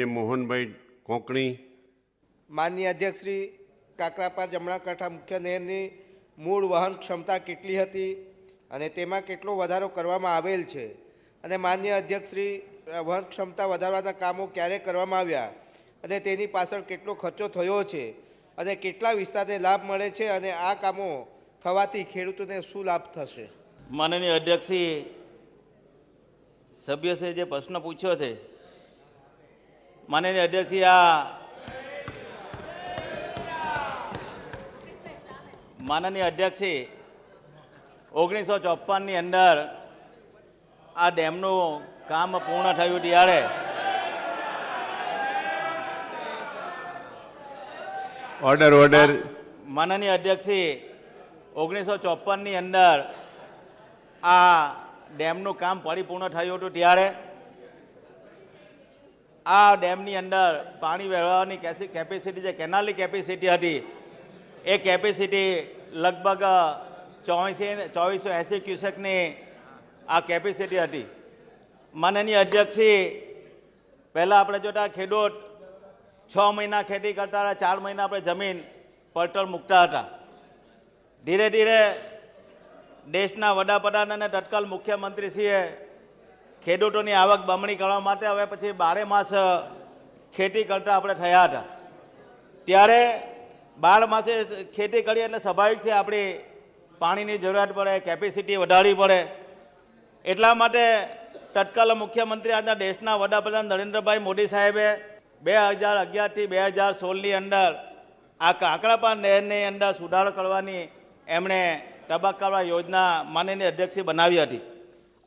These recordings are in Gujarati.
માન્ય મોહનભાઈ કોંકણી. માનનીય અધ્યક્ષશ્રી કાકરાપાર જમણા કાંઠા મુખ્ય નહેરની મૂળ વહન ક્ષમતા કેટલી હતી અને તેમાં કેટલો વધારો કરવામાં આવેલ છે? અને માન્ય અધ્યક્ષશ્રી વહન ક્ષમતા વધારવાના કામો ક્યારે કરવામાં આવ્યા? અને તેની પાછળ કેટલો ખર્ચો થયો છે? અને કેટલા વિસ્તારને લાભ મળે છે? અને આ કામો થવાથી ખેડૂતોને શું લાભ થશે? માનનીય અધ્યક્ષી સભ્યશ્રીએ જે પ્રશ્ન પૂછ્યો છે માનનીય અધ્યક્ષી આ. માનનીય અધ્યક્ષી ઓગણીસો ચોપનની અંદર આ ડેમનું કામ પૂર્ણ થયું ત્યારે. ઓર્ડર ઓર્ડર માનનીય અધ્યક્ષી ઓગણીસો ચોપનની અંદર આ ડેમનું કામ પરિપૂર્ણ થયું હતું ત્યારે. આ ડેમની અંદર પાણી વહેવાની કેપેસિટી જે કેનાલની કેપેસિટી હતી, એ કેપેસિટી લગભગ ચોવીસી, ચોવીસો એંસી ક્યુસેકની આ કેપેસિટી હતી. માનનીય અધ્યક્ષી, પહેલાં આપણે જોતા ખેડૂત છ મહિના ખેતી કરતા હતા, ચાર મહિના આપણે જમીન પડતર મૂકતા હતા. ધીરે ધીરે દેશના વડાપ્રધાન અને તત્કાલ મુખ્યમંત્રીશ્રીએ ખેડૂતોની આવક બમણી કરવા માટે હવે પછી બારે માસ ખેતી કરતા આપણે થયા હતા. ત્યારે બાર માસે ખેતી કરીએ એટલે સ્વાભાવિક છે આપણી પાણીની જરૂરિયાત પડે કેપેસિટી વધારવી પડે. એટલા માટે તત્કાલ મુખ્યમંત્રી આજના દેશના વડાપ્રધાન નરેન્દ્રભાઈ મોદી સાહેબે બે હજાર અગિયારથી બે હજાર સોળની અંદર આ કાંકરાપા નહેરની અંદર સુધારો કરવાની એમણે તબક્કાવાર યોજના માનનીય અધ્યક્ષે બનાવી હતી.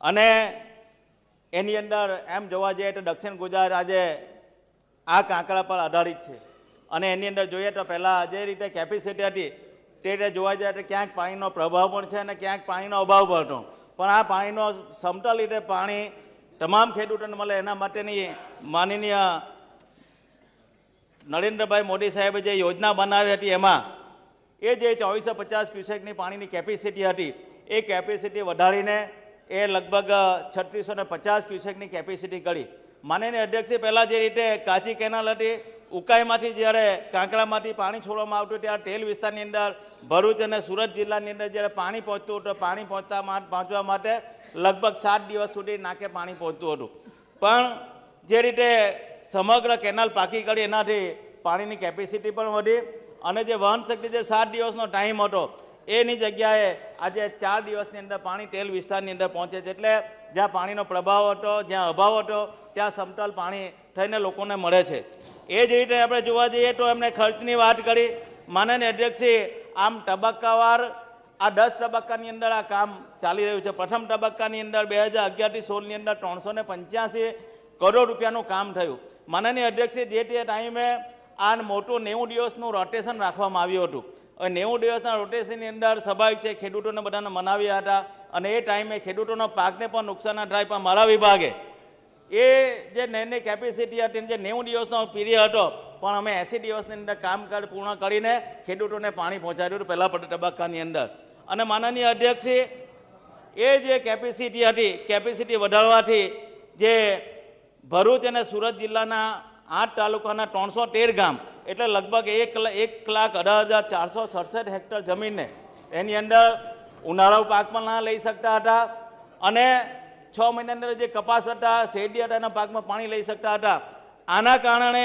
અને એની અંદર એમ જોવા જઈએ તો દક્ષિણ ગુજરાત આજે આ કાંકરા પર આધારિત છે. અને એની અંદર જોઈએ તો પહેલાં જે રીતે કેપેસિટી હતી તે રીતે જોવા જાય તો ક્યાંક પાણીનો પ્રભાવ પણ છે અને ક્યાંક પાણીનો અભાવ પણ પણ આ પાણીનો સમતલ રીતે પાણી તમામ ખેડૂતોને મળે એના માટેની માનનીય નરેન્દ્રભાઈ મોદી સાહેબે જે યોજના બનાવી હતી એમાં, એ જે ચોવીસો પચાસ ક્યુસેકની પાણીની કેપેસિટી હતી, એ કેપેસિટી વધારીને એ લગભગ છત્રીસો ને પચાસ ક્યુસેકની કેપેસિટી કરી. માનનીય અધ્યક્ષે પહેલાં જે રીતે કાચી કેનાલ હતી, ઉકાઈમાંથી જ્યારે કાંકરામાંથી પાણી છોડવામાં આવતું ત્યારે તેલ વિસ્તારની અંદર, ભરૂચ અને સુરત જિલ્લાની અંદર જ્યારે પાણી પહોંચતું હતું, પાણી પહોંચતા પહોંચવા માટે લગભગ સાત દિવસ સુધી નાકે પાણી પહોંચતું હતું. પણ જે રીતે સમગ્ર કેનાલ પાકી કરી, એનાથી પાણીની કેપેસિટી પણ વધી અને જે વહન શક્તિ જે સાત દિવસનો ટાઈમ હતો. એની જગ્યાએ આજે ચાર દિવસની અંદર પાણી તેલ વિસ્તારની અંદર પહોંચે છે. એટલે જ્યાં પાણીનો પ્રભાવ હતો, જ્યાં અભાવ હતો, ત્યાં સમતલ પાણી થઈને લોકોને મળે છે. એ જ રીતે આપણે જોવા જઈએ તો એમણે ખર્ચની વાત કરી. માનનીય અધ્યક્ષે આમ તબક્કાવાર આ દસ તબક્કાની અંદર આ કામ ચાલી રહ્યું છે. પ્રથમ તબક્કાની અંદર બે હજાર અગિયારથી સોળની અંદર ત્રણસો ને પંચ્યાસી કરોડ રૂપિયાનું કામ થયું. માનનીય અધ્યક્ષે જે તે ટાઈમે આ મોટું નેવું દિવસનું રોટેશન રાખવામાં આવ્યું હતું. નેવું દિવસના રોટેશનની અંદર સ્વાભાવિક છે, ખેડૂતોને બધાને મનાવ્યા હતા અને એ ટાઈમે ખેડૂતોના પાકને પણ નુકસાન ના થાય પણ મારા વિભાગે. એ જે નેની કેપેસિટી હતી જે નેવું દિવસનો પીરિયડ હતો, પણ અમે એંસી દિવસની અંદર કામ પૂર્ણ કરીને ખેડૂતોને પાણી પહોંચાડ્યું હતું પહેલા તબક્કાની અંદર. અને માનનીય અધ્યક્ષે, એ જે કેપેસિટી હતી કેપેસિટી વધારવાથી જે ભરૂચ અને સુરત જિલ્લાના આઠ તાલુકાના ત્રણસો તેર ગામ એટલે લગભગ એક એક લાખ અઢાર હજાર ચારસો સડસઠ હેક્ટર જમીનને એની અંદર ઉનાળાઓ પાક પણ ના લઈ શકતા હતા અને છ મહિનાની અંદર જે કપાસ હતા, શેરડી હતા, એના પાકમાં પાણી લઈ શકતા હતા. આના કારણે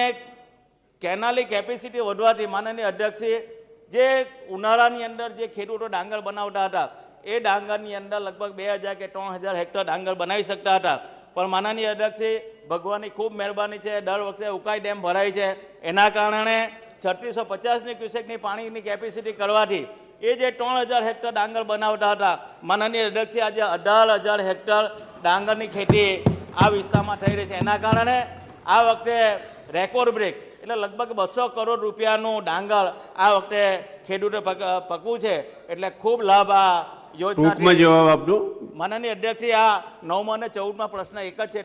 કેનાલી કેપેસિટી વધવાથી માનનીય અધ્યક્ષે જે ઉનાળાની અંદર જે ખેડૂતો ડાંગર બનાવતા હતા, એ ડાંગરની અંદર લગભગ બે હજાર કે ત્રણ હજાર હેક્ટર ડાંગર બનાવી શકતા હતા. પણ માનનીય અધ્યક્ષે ભગવાનની ખૂબ મહેરબાની છે, દર વખતે ઉકાઈ ડેમ ભરાય છે. એના કારણે છત્રીસો પચાસની ક્યુસેકની પાણીની કેપેસિટી કરવાથી એ જે ત્રણ હજાર હેક્ટર ડાંગર બનાવતા હતા માનનીય અધ્યક્ષે આજે અઢાર હજાર હેક્ટર ડાંગરની ખેતી આ વિસ્તારમાં થઈ રહી છે. એના કારણે આ વખતે રેકોર્ડ બ્રેક એટલે લગભગ બસો કરોડ રૂપિયાનું ડાંગર આ વખતે ખેડૂતે પક- પકવું છે. એટલે ખૂબ લાભ આ યોજના ટૂંકમાં જવાબ આપજો. માનનીય અધ્યક્ષે આ નવમાં અને ચૌદમાં પ્રશ્ન એક જ છે.